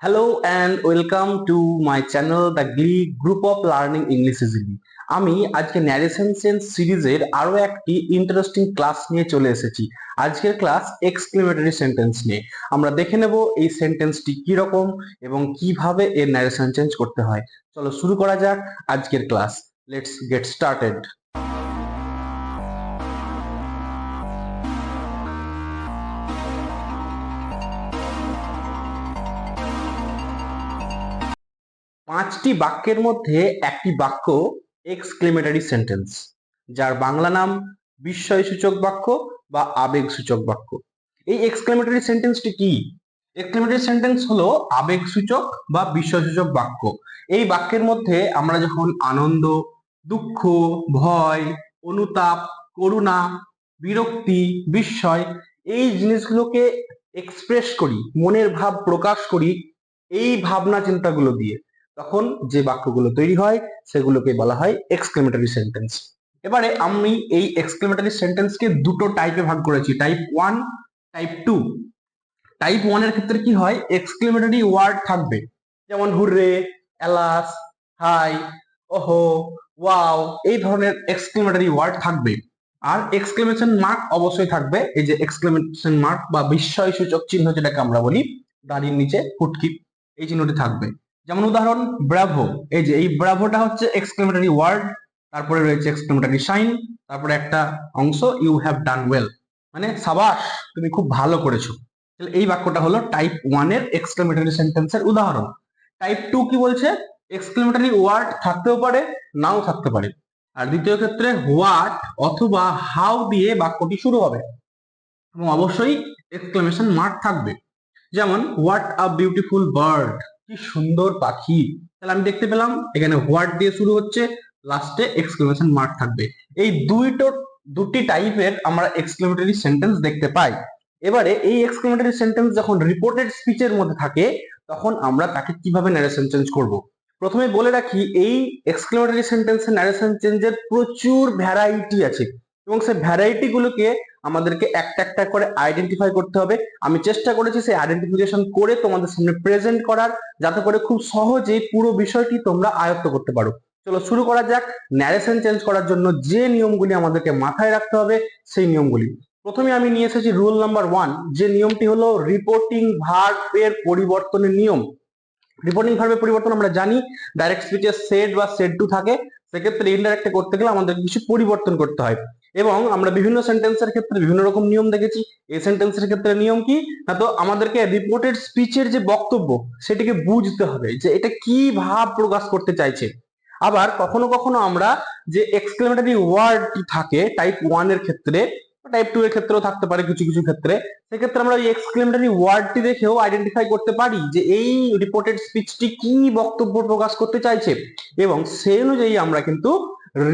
Hello and welcome to my channel the glee group of learning English easily আমি আজকে narration sense সিরিজের আরও একটি ইন্টারেস্টিং ক্লাস নিয়ে চলে এসেছি। আজকের ক্লাস এক্সক্লেমেটরি সেন্টেন্স নিয়ে। আমরা দেখে নেব এই সেন্টেন্সটি কি রকম এবং কীভাবে এর ন্যারেশন চেঞ্জ করতে হয়। চলো শুরু করা যাক আজকের ক্লাস লেটস গেট স্টার্টেড পাঁচটি বাক্যের মধ্যে একটি বাক্য এক্সক্লেমেটারি সেন্টেন্স যার বাংলা নাম বিস্ময়সূচক বাক্য বা আবেগসূচক বাক্য। এই এক্সক্লেমেটারি সেন্টেন্সটি কি? এক্সক্লেমেটারি সেন্টেন্স হলো আবেগসূচক বা বিস্ময়সূচক বাক্য। এই বাক্যের মধ্যে আমরা যখন আনন্দ, দুঃখ, ভয়, অনুতাপ, করুণা, বিরক্তি, বিস্ময় এই জিনিসগুলোকে এক্সপ্রেস করি, মনের ভাব প্রকাশ করি, এই ভাবনা চিন্তাগুলো দিয়ে। তখন যে বাক্যগুলো তৈরি হয়, সেগুলোকে বলা হয় এক্সক্লেমেটারি সেন্টেন্স এবারে আমি এই এক্সক্লেমেটারি সেন্টেন্সকে দুটো টাইপে ভাগ করেছি type one type two type ওয়ানের ক্ষেত্রে কি হয়? এক্সক্লেমেটারি ওয়ার্ড থাকবে। যেমন hurray, alas, hi, oho, wow, এই ধরনের এক্সক্লেমেটারি ওয়ার্ড থাকবে। আর এক্সক্লেমেশন মার্ক অবশ্যই থাকবে। এই যে এক্সক্লেমেশন মার্ক বা বিস্ময় সূচক চিহ্ন যেটাকে আমরা বলি, দাড়ির নিচে ফুটকি এই চিহ্নটি থাকবে। যেমন উদাহরণ ব্রাভো। এই যে, এই ব্রাভোটা হচ্ছে এক্সক্লেমেটারি ওয়ার্ড তারপরে রয়েছে এক্সক্লেমেটারি সাইন তারপরে একটা অংশ ইউ হ্যাভ ডান ওয়েল মানে সাবাস, তুমি খুব ভালো করেছ। তাহলে এই বাক্যটা হলো টাইপ ওয়ানের এক্সক্লেমেটারি সেন্টেন্সের উদাহরণ। টাইপ টু কি বলছে? এক্সক্লেমেটারি ওয়ার্ড থাকতেও পারে, নাও থাকতে পারে। আর দ্বিতীয় ক্ষেত্রে হোয়াট অথবা হাউ দিয়ে বাক্যটি শুরু হবে। এবং অবশ্যই এক্সক্লেমেশন মার্ক থাকবে। যেমন হোয়াট আ বিউটিফুল বার্ড কি সুন্দর পাখি। তাহলে আমি দেখতে পেলাম, এখানে হোয়াট দিয়ে শুরু হচ্ছে লাস্টে এক্সক্লেমেশন মার্ক থাকবে। এই দুইটো, দুটি টাইপের আমরা এক্সক্লেমেটরি সেন্টেন্স দেখতে পাই। এবারে এই এক্সক্লেমেটরি সেন্টেন্স যখন রিপোর্টেড স্পিচের মধ্যে থাকে, তখন আমরা তাকে কীভাবে ন্যারেশন চেঞ্জ করব? প্রথমে বলে রাখি, এই এক্সক্লেমেটরি সেন্টেন্সের ন্যারেশন চেঞ্জের প্রচুর ভ্যারাইটি আছে। এবং সেই ভ্যারাইটি গুলোকে আমাদেরকে একটা একটা করে আইডেন্টিফাই করতে হবে। আমি চেষ্টা করেছি সেই আইডেন্টিফিকেশন করে তোমাদের সামনে প্রেজেন্ট করার, যাতে করে খুব সহজেই পুরো বিষয়টি তোমরা আয়ত্ত করতে পারো। চলো শুরু করা যাক। ন্যারেশন চেঞ্জ করার জন্য যে নিয়মগুলি আমাদেরকে মাথায় রাখতে হবে, সেই নিয়মগুলি। প্রথমে আমি নিয়ে এসেছি রুল নাম্বার ওয়ান যে নিয়মটি হলো রিপোর্টিং ভার্বের পরিবর্তনের নিয়ম। রিপোর্টিং ভার্বের পরিবর্তন আমরা জানি ডাইরেক্ট স্পিচে সেড বা সেড টু থাকে। সেক্ষেত্রে ইনডাইরেক্টে করতে গেলে আমাদের কিছু পরিবর্তন করতে হয়। এবং আমরা বিভিন্ন সেন্টেন্সের ক্ষেত্রে বিভিন্ন রকম নিয়ম দেখেছি। এই সেন্টেন্সের ক্ষেত্রে নিয়ম কি? না তো আমাদেরকে রিপোর্টেড স্পিচের যে বক্তব্য, সেটিকে বুঝতে হবে যে এটা কি ভাব প্রকাশ করতে চাইছে। আবার কখনো কখনো আমরা যে এক্সক্লেমেটারি ওয়ার্ডটি থাকে টাইপ ওয়ানের ক্ষেত্রে টাইপ টু এর ক্ষেত্রেও থাকতে পারে কিছু কিছু ক্ষেত্রে, সেক্ষেত্রে আমরা ওই এক্সক্লেমেটারি ওয়ার্ডটি দেখেও আইডেন্টিফাই করতে পারি যে এই রিপোর্টেড স্পিচটি কি বক্তব্য প্রকাশ করতে চাইছে। এবং সেই অনুযায়ী আমরা কিন্তু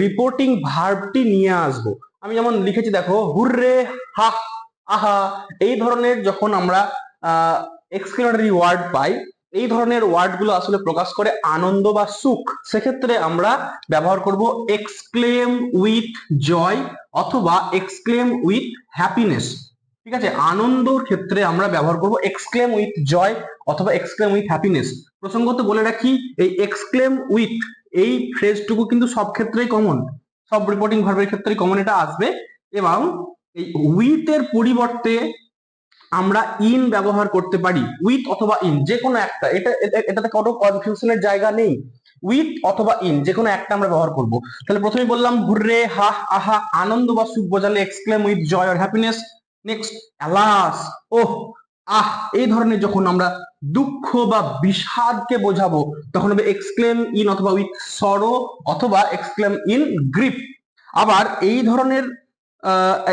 রিপোর্টিং ভার্বটি নিয়ে আসব। আমি যেমন লিখেছি দেখো, হুররে, হা, আহা, এই ধরনের যখন আমরা এক্সক্লেমেটারি ওয়ার্ড পাই, এই ধরনের ওয়ার্ডগুলো আসলে প্রকাশ করে আনন্দ বা সুখ, সেক্ষেত্রে আমরা ব্যবহার করব এক্সক্লেম উইথ জয় অথবা এক্সক্লেম উইথ হ্যাপিনেস ঠিক আছে? আনন্দর ক্ষেত্রে আমরা ব্যবহার করব এক্সক্লেম উইথ জয় অথবা এক্সক্লেম উইথ হ্যাপিনেস প্রসঙ্গত বলে রাখি, এই এক্সক্লেম উইথ এই ফ্রেজটুকু কিন্তু সব ক্ষেত্রেই কমন সব রিপোর্টিং ভার্বের ক্ষেত্রেই কমন এটা আসবে এবং এই উইথ এর পরিবর্তে আমরা ইন ব্যবহার করতে পারি উইথ অথবা ইন যে কোনো একটা, এটা, এটা- এটাতে কোনো কনফিউশনের জায়গা নেই উইথ অথবা ইন যে কোনো একটা আমরা ব্যবহার করব। তাহলে প্রথমে বললাম, হুররে হা আহা, আনন্দ বা সুখ বোঝালে exclaim with joy or happiness next alas oh ah, এই ধরনের যখন আমরা দুঃখ বা বিষাদকে বোঝাবো, তখন হবে এক্সক্লেম ইন অথবা উইথ সরো অথবা এক্সক্লেম ইন গ্রিপ আবার এই ধরনের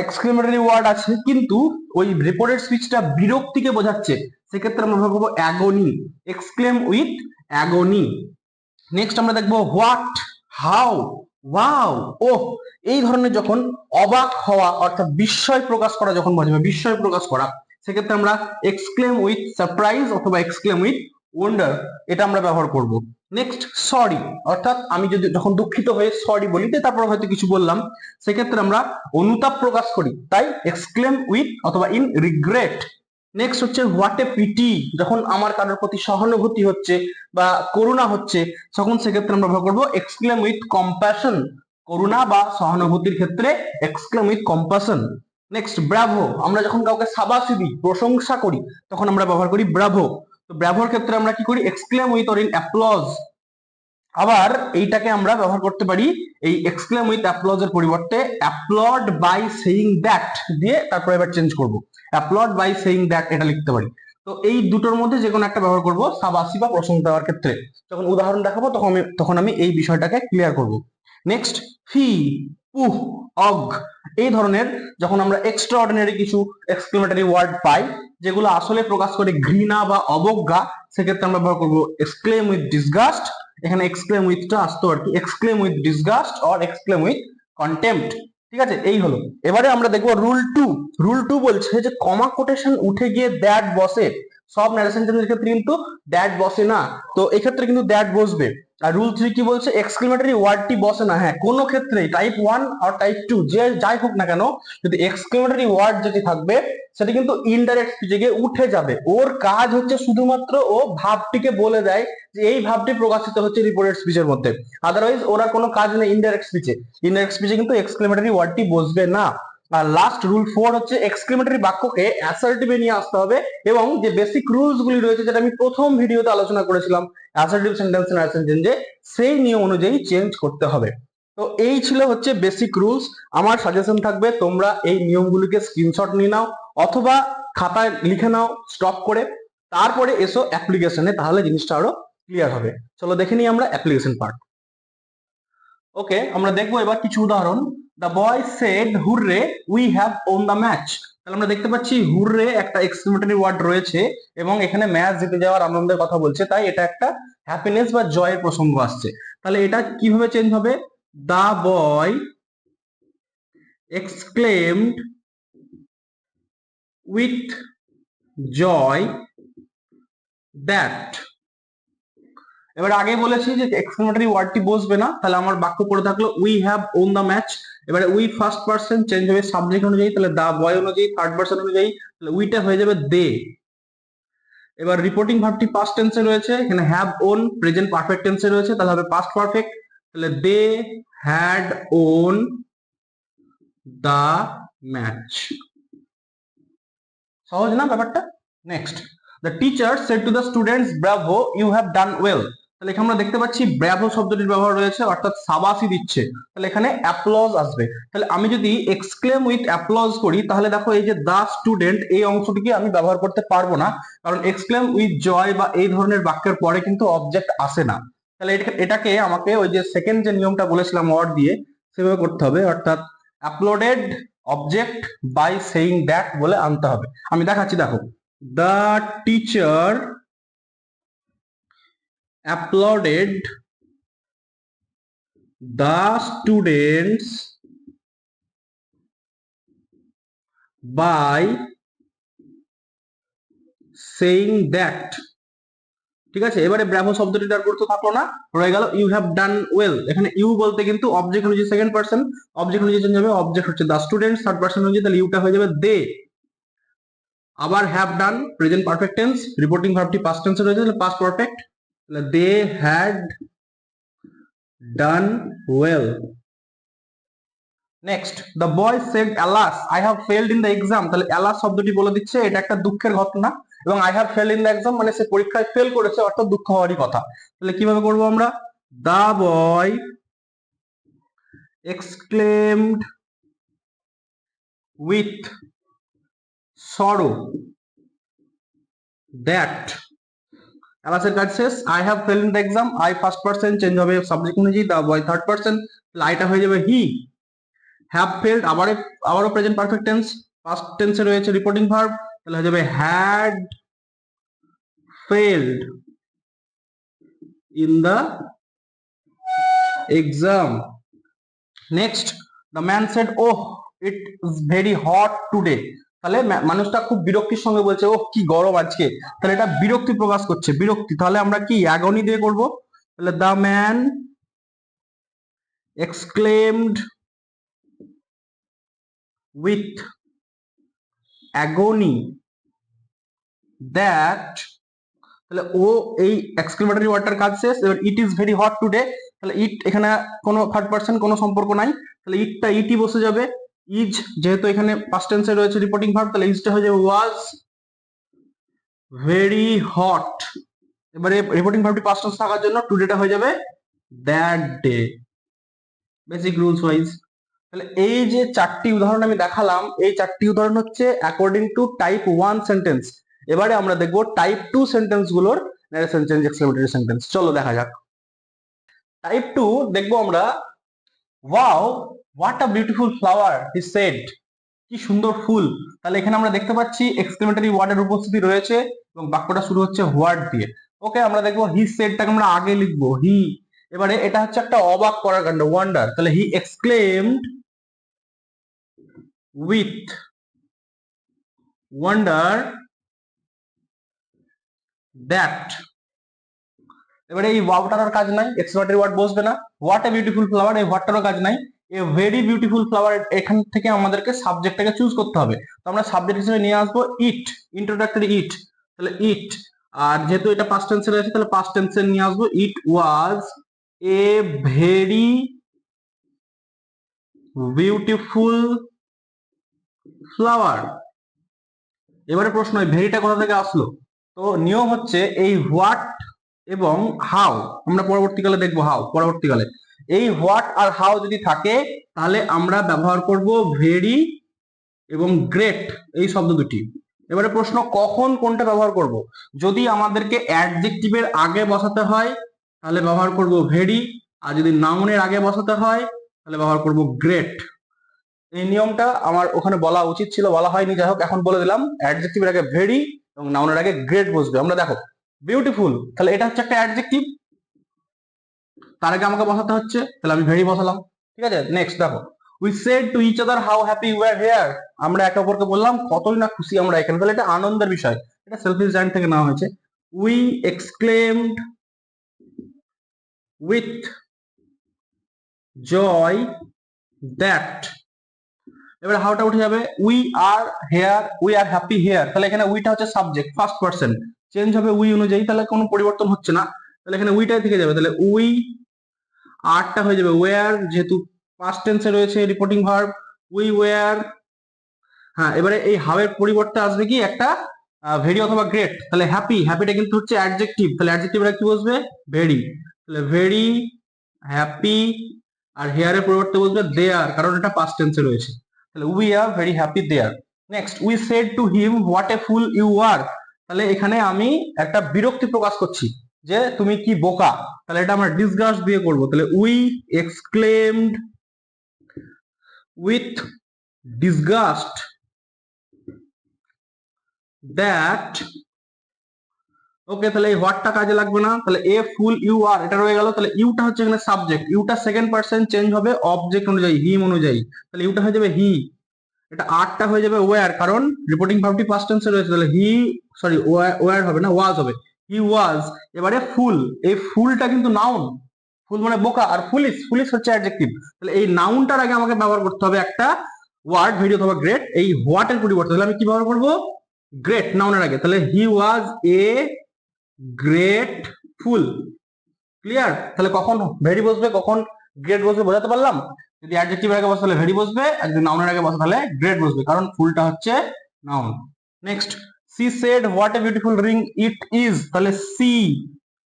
এক্সক্লেমেটারি ওয়ার্ড আছে, কিন্তু ওই রিপোর্টেড স্পিচটা বিরক্তিকে বোঝাচ্ছে। সেক্ষেত্রে আমরা করব agony exclaim with agony next আমরা দেখব হোয়াট হাউ ওয়াও ও এই ধরনের যখন অবাক হওয়া, অর্থাৎ বিস্ময় প্রকাশ করা যখন বোঝাবে, বিস্ময় প্রকাশ করা সেক্ষেত্রে আমরা এক্সক্লেম উইথ সারপ্রাইজ অথবা এক্সক্লেম উইথ ওয়ান্ডার এটা আমরা ব্যবহার করব। নেক্সট সরি অর্থাৎ আমি যদি যখন দুঃখিত হয়ে সরি বলি তারপর হয়তো কিছু বললাম, সেক্ষেত্রে আমরা অনুতাপ প্রকাশ করি। তাই এক্সক্লেম উইথ অথবা ইন রিগ্রেট নেক্সট হচ্ছে হোয়াট এ পিটি যখন আমার কারোর প্রতি সহানুভূতি হচ্ছে বা করুণা হচ্ছে, তখন সেক্ষেত্রে আমরা ব্যবহার করব এক্সক্লেম উইথ কম্প্যাশন করুণা বা সহানুভূতির ক্ষেত্রে exclaim with compassion next bravo আমরা যখন কাউকে সাবাসি দিই, প্রশংসা করি, তখন আমরা ব্যবহার করি ব্রাভো তো ব্রাভোর ক্ষেত্রে আমরা কি করি? Exclaim with or in applause আবার এইটাকে আমরা ব্যবহার করতে পারি, এই এক্সক্লেম উইথ অ্যাপ্লজ এর পরিবর্তে অ্যাপ্লড বাই সেইং দ্যাট দিয়ে তারপরে এবার চেঞ্জ করব। অ্যাপ্লড বাই সেইং দ্যাট এটা লিখতে পারি। তো এই দুটোর মধ্যে যে কোনো একটা ব্যবহার করব, সাবাসি বা প্রশংসা দেওয়ার ক্ষেত্রে। যখন উদাহরণ দেখাবো, তখন আমি তখন আমি এই বিষয়টাকে ক্লিয়ার করব। নেক্সট ফি উহ, অগ। এই ধরনের যখন আমরা এক্সট্রা অর্ডিনারি কিছু এক্সক্লেমেটারি ওয়ার্ড পাই, যেগুলো আসলে প্রকাশ করে ঘৃণা বা অবজ্ঞা, সেক্ষেত্রে আমরা ব্যবহার করব এক্সক্লেম উইথ ডিসগাস্ট এখানে এক্সক্লেম উইথটা আসতো আর কি exclaim with disgust or exclaim with contempt ঠিক আছে? এই হলো। এবারে আমরা দেখব রুল টু রুল টু বলছে যে কমা কোটেশন উঠে গিয়ে দ্যাট বসে। সব ন্যারেশন চেঞ্জের ক্ষেত্রে কিন্তু দ্যাট বসে না। তো এক্ষেত্রে কিন্তু দ্যাট বসবে। আর রুল থ্রি কি বলছে? এক্সক্লেমেটরি ওয়ার্ডটি বসে না। হ্যাঁ কোনো ক্ষেত্রেই টাইপ ওয়ান আর টাইপ টু যে যাই হোক না কেন, যদি এক্সক্লেমেটরি ওয়ার্ড যেটি থাকবে, সেটা কিন্তু ইনডাইরেক্ট স্পিচে উঠে যাবে। ওর কাজ হচ্ছে শুধুমাত্র ও ভাবটিকে বলে দেয় যে এই ভাবটি প্রকাশিত হচ্ছে রিপোর্টেড স্পিচের মধ্যে। আদারওয়াইজ ওরা কোনো কাজ নেই ইনডাইরেক্ট স্পিচে ইনডাইরেক্ট স্পিচে কিন্তু এক্সক্লেমেটরি ওয়ার্ডটি বসবে না। লাস্ট রুল ফোর হচ্ছে এক্সক্লেমেটরি বাক্যকে অ্যাসার্টিভে নিয়ে আসতে হবে এবং যে বেসিক রুলস গুলি রয়েছে যেটা আমি প্রথম ভিডিওতে আলোচনা করেছিলাম অ্যাসার্টিভ সেন্টেন্স এন্ড সেন্টেন্সে সেই নিয়ম অনুযায়ী চেঞ্জ করতে হবে। তো এই ছিল হচ্ছে বেসিক রুলস আমার সাজেশন থাকবে, তোমরা এই নিয়মগুলিকে স্ক্রিনশট নিয়ে নাও অথবা খাতায় লিখে নাও স্টপ করে। তারপরে এসো অ্যাপ্লিকেশনে তাহলে জিনিসটা আরও ক্লিয়ার হবে। চলো দেখে নিই আমরা অ্যাপ্লিকেশন পার্ট ওকে আমরা দেখব এবার কিছু উদাহরণ। The boy said hurray we have won the match তাহলে আমরা দেখতে পাচ্ছি হুররে একটা এক্সক্লেমেটরি ওয়ার্ড রয়েছে এবং এখানে ম্যাচ জিতে যাওয়ার আনন্দের কথা বলছে। তাই এটা একটা হ্যাপিনেস বা জয়ের প্রসঙ্গ আসছে। তাহলে এটা কীভাবে চেঞ্জ হবে? The boy exclaimed with joy that এবার আগে বলেছি যে এক্সক্লেমেটরি ওয়ার্ডটি বসবে না। তাহলে আমার বাক্য পড়ে থাকল we have won the match এবারে উই ফার্স্ট পার্সন চেঞ্জ হবে সাবজেক্ট অনুযায়ী, তাহলে দা বয় অনুযায়ী থার্ড পার্সন অনুযায়ী, তাহলে উইটা হয়ে যাবে দে এবার রিপোর্টিং ভার্বটি পাস্ট টেন্সে রয়েছে, এখানে হ্যাভ ওন প্রেজেন্ট পারফেক্ট টেন্সে রয়েছে, তাহলে হবে পাস্ট পারফেক্ট তাহলে they had won the match সহজ না ব্যাপারটা? Next the teacher said to the students bravo you have done well তাহলে এখানে আমরা দেখতে পাচ্ছি ব্রাভো শব্দটির ব্যবহার রয়েছে, অর্থাৎ সাবাসি দিচ্ছে। তাহলে এখানে অ্যাপ্লজ আসবে। তাহলে আমি যদি এক্সক্লেম উইথ অ্যাপ্লজ করি, তাহলে দেখো এই যে দা স্টুডেন্ট এই অংশটিকে আমি ব্যবহার করতে পারব না। কারণ এক্সক্লেম উইথ জয় বা এই ধরনের বাক্যের পরে কিন্তু অবজেক্ট আসে না। তাহলে এটা- এটাকে আমাকে ওই যে সেকেন্ড যে নিয়মটা বলেছিলাম ওয়ার্ড দিয়ে, সেভাবে করতে হবে। অর্থাৎ applauded object by saying that বলে আনতে হবে। আমি দেখাচ্ছি, দেখো। The teacher applauded the students by saying that. ঠিক আছে? এবারে ব্রাভো শব্দটির আর গুরুত্ব থাকল না। রয়ে গেল ইউ হ্যাভ ডান ওয়েল এখানে ইউ বলতে কিন্তু অবজেক্ট অনুযায়ী সেকেন্ড পার্সন অবজেক্ট অনুযায়ী চেঞ্জ হবে অবজেক্ট হচ্ছে দ্য স্টুডেন্ট থার্ড পার্সন অনুযায়ী তাহলে ইউটা হয়ে যাবে দে আবার have done present perfect tense reporting ভার্বটি past টেন্সে রয়েছে, তাহলে past perfect they had done well. Next the boy said alas I have failed in the exam তাহলে অ্যালাস শব্দটি বলে দিচ্ছে, এটা একটা দুঃখের ঘটনা। এবং I have fail in the exam মানে সে পরীক্ষায় ফেল করেছে, অর্থাৎ দুঃখ হওয়ারই কথা। তাহলে কীভাবে করব আমরা? The boy exclaimed with sorrow that অ্যালাসের কাজ শেষ I have fail in the exam I first person change হবে সাবজেক্ট অনুযায়ী দা বয় থার্ড পার্সন আইটা হয়ে যাবে হি হ্যাভ ফেল্ড আবার আবারও প্রেজেন্ট পারফেক্ট টেন্স পাস্ট টেন্সে রয়েছে রিপোর্টিং ভার্ব তাহলে হয়ে যাবে had failed in the exam next the man said oh it is very hot today তাহলে মানুষটা খুব বিরক্তির সঙ্গে বলছে ও কি গরম আজকে। তাহলে এটা বিরক্তি প্রকাশ করছে। বিরক্তি, তাহলে আমরা কি অ্যাগনি দিয়ে করব? তাহলে the man exclaimed with agony that তাহলে ও এই এক্সক্লেমেটরি ওয়ার্ডটার কাজ শেষ। এবার it is very hot today তাহলে ইট এখানে কোনো থার্ড পার্সন কোনো সম্পর্ক নাই। তাহলে ইটটা ইটি বসে যাবে। ইজ যেহেতু এখানে পাস্ট টেন্সে রয়েছে রিপোর্টিং ভার্ব তাহলে ইজটা হয়ে যাবে ওয়াজ ভেরি হট এবারে রিপোর্টিং ভার্বটি পাস্ট টেন্স থাকার জন্য টুডেটা হয়ে যাবে that day basic rules wise তাহলে এই যে চারটি উদাহরণ আমি দেখালাম, এই চারটি উদাহরণ হচ্ছে according to type one sentence এবারে আমরা দেখব টাইপ টু সেন্টেন্সগুলোর ন্যারেশন চেঞ্জ এক্সক্লেমেটরি সেন্টেন্স চলো দেখা যাক। টাইপ টু দেখব আমরা wow what a beautiful flower he said কি সুন্দর ফুল। তাহলে এখানে আমরা দেখতে পাচ্ছি এক্সক্লেমেটরি ওয়ার্ডের উপস্থিতি রয়েছে এবং বাক্যটা শুরু হচ্ছে হোয়াট দিয়ে। ওকে আমরা দেখব হি সেডটাকে আমরা আগে লিখব হি এবারে এটা হচ্ছে একটা অবাক করার কাণ্ড ওয়ান্ডার তাহলে he exclaimed with wonder that এবারে এই ওয়াওটার কাজ নাই এক্সক্লেমেটরি ওয়ার্ড বসবে না। হোয়াট এ বিউটিফুল ফ্লাওয়ার এই হোয়াটটারও কাজ নাই। এ ভেরি বিউটিফুল ফ্লাওয়ার এখান থেকে আমাদেরকে সাবজেক্টটাকে চুজ করতে হবে। তো আমরা সাবজেক্ট হিসেবে নিয়ে আসব ইট ইন্ট্রোডাক্টরি ইট তাহলে ইট আর যেহেতু এটা পাস্ট টেন্সে রয়েছে, তাহলে পাস্ট টেন্সে নিয়ে আসব it was a very beautiful flower এবারে প্রশ্ন ভেরিটা কোথা থেকে আসলো? তো নিয়ম হচ্ছে এই হোয়াট এবং হাউ আমরা পরবর্তীকালে দেখব হাউ পরবর্তীকালে। এই হোয়াট আর হাউ যদি থাকে, তাহলে আমরা ব্যবহার করব ভেরি এবং গ্রেট এই শব্দ দুটি। এবারে প্রশ্ন, কখন কোনটা ব্যবহার করব? যদি আমাদেরকে অ্যাডজেক্টিভের আগে বসাতে হয়, তাহলে ব্যবহার করব ভেরি আর যদি নাউনের আগে বসাতে হয়, তাহলে ব্যবহার করব গ্রেট এই নিয়মটা আমার ওখানে বলা উচিত ছিল, বলা হয়নি, যাই হোক, এখন বলে দিলাম অ্যাডজেক্টিভের আগে ভেরি এবং নাউনের আগে গ্রেট বসবে। আমরা দেখো বিউটিফুল তাহলে এটা হচ্ছে একটা অ্যাডজেক্টিভ তার আগে আমাকে বসাতে হচ্ছে, তাহলে আমি ভেরি বসালাম। ঠিক আছে? নেক্সট দেখো। We said to each other how happy we are here আমরা একে অপরকে বললাম, কতই না খুশি আমরা এখানে। তাহলে এটা আনন্দের বিষয়। এটা সেলফ ডিজাইন থেকে নেওয়া হয়েছে। We exclaimed with joy that এবার হাউটা উঠে যাবে? We are here we are happy here তাহলে এখানে উইটা হচ্ছে সাবজেক্ট ফার্স্ট পার্সন চেঞ্জ হবে উই অনুযায়ী, তাহলে কোনো পরিবর্তন হচ্ছে না। তাহলে এখানে উইটাই থেকে যাবে। তাহলে উই আরটা হয়ে যাবে। ওয়ার যেহেতু পাস্ট টেন্সে রয়েছে রিপোর্টিং ভার্ব উই ওয়ার হ্যাঁ এবারে এই হাওয়ের পরিবর্তে আসবে কি? একটা ভেরি অথবা গ্রেট তাহলে হ্যাপি হ্যাপিটা কিন্তু হচ্ছে অ্যাডজেক্টিভ তাহলে অ্যাডজেক্টিভ কি বসবে? ভেরি তাহলে ভেরি হ্যাপি আর হেয়ারের পরিবর্তে বসবে দেয়ার কারণ এটা পাস্ট টেন্সে রয়েছে। তাহলে we are very happy there next we said to him what a fool you are তাহলে এখানে আমি একটা বিরক্তি প্রকাশ করছি। যে তুমি কি বোকা? তাহলে এটা আমরা ডিসগাস্ট দিয়ে করব। তাহলে we exclaimed with disgust that okay তাহলে এই হোয়াটটা কাজে লাগবে না? তাহলে এ ফুল ইউ আর এটা রয়ে গেল। তাহলে ইউটা হচ্ছে এখানে সাবজেক্ট ইউটা সেকেন্ড পার্সন চেঞ্জ হবে অবজেক্ট অনুযায়ী হিম অনুযায়ী। তাহলে ইউটা হয়ে যাবে হি এটা আরটা হয়ে যাবে ওয়ার কারণ রিপোর্টিং ভার্বটি পাস্ট টেন্সে রয়েছে। তাহলে হি সরি ওয়ার হবে না? ওয়াজ হবে। হি ওয়াজ এবারে ফুল। এই ফুলটা কিন্তু নাউন ফুল মানে বোকা। আর ফুলিশ ফুলিশ হচ্ছে অ্যাডজেক্টিভ তাহলে এই নাউনটার আগে আমাকে ব্যবহার করতে হবে একটা ওয়ার্ড ভেরি অথবা গ্রেট এই হোয়াটের পরিবর্তে। তাহলে আমি কি ব্যবহার করব? গ্রেট নাউনের আগে। তাহলে হি ওয়াজ এ গ্রেট ফুল ক্লিয়ার তাহলে কখন ভেরি বসবে? কখন গ্রেট বসবে? বোঝাতে পারলাম? যদি অ্যাডজেক্টিভের আগে বসে তাহলে ভেরি বসবে। আর যদি নাউনের আগে বসে তাহলে গ্রেট বসবে। কারণ ফুলটা হচ্ছে noun next she said what a beautiful ring it is তাহলে সি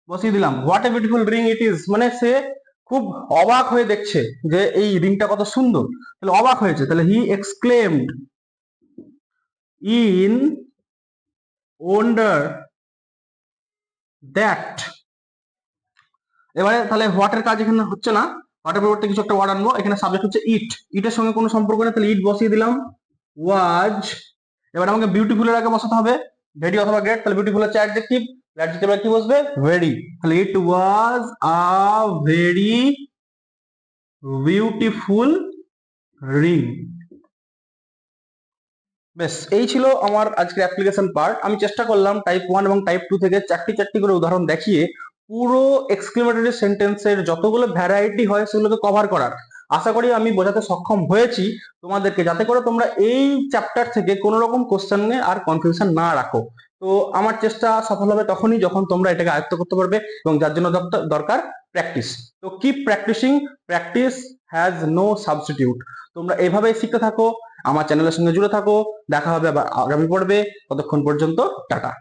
বসিয়ে দিলাম। What a beautiful ring it is মানে সে খুব অবাক হয়ে দেখছে যে এই রিংটা কত সুন্দর। তাহলে অবাক হয়েছে। তাহলে he exclaimed in wonder that এবারে তাহলে হোয়াটের কাজ এখানে হচ্ছে না। হোয়াটের পরিবর্তে কিছু একটা ওয়ার্ড আনব। এখানে সাবজেক্ট হচ্ছে ইট ইটের সঙ্গে কোনো সম্পর্ক নেই। তাহলে ইট বসিয়ে দিলাম। ওয়াজ এবার আমাকে বিউটিফুলের আগে বসাতে হবে। ভেরি অথবা গ্রেট তাহলে বিউটিফুল হচ্ছে অ্যাডজেক্টিভ অ্যাডজেক্টিভ কি বসবে? ভেরি তাহলে it was a very beautiful ring বেশ, এই ছিল আমার আজকের অ্যাপ্লিকেশন পার্ট আমি চেষ্টা করলাম টাইপ ওয়ান এবং টাইপ টু থেকে চারটি চারটি করে উদাহরণ দেখিয়ে পুরো এক্সক্লেমেটরি সেন্টেন্সের যতগুলো ভ্যারাইটি হয় সেগুলোকে কভার করার। আশা করি আমি বোঝাতে সক্ষম হয়েছি তোমাদেরকে, যাতে করে তোমরা এই চ্যাপ্টার থেকে কোনো রকম কোশ্চেনে আর কনফিউশন না রাখো। তো আমার চেষ্টা সফল হবে তখনই যখন তোমরা এটাকে আয়ত্ত করতে পারবে এবং যার জন্য দরকার- দরকার প্র্যাকটিস তো keep practising practice has no substitute তোমরা এভাবেই শিখতে থাকো, আমার চ্যানেলের সঙ্গে জুড়ে থাকো, দেখা হবে আবার আগামী পর্বে। ততক্ষণ পর্যন্ত টাটা।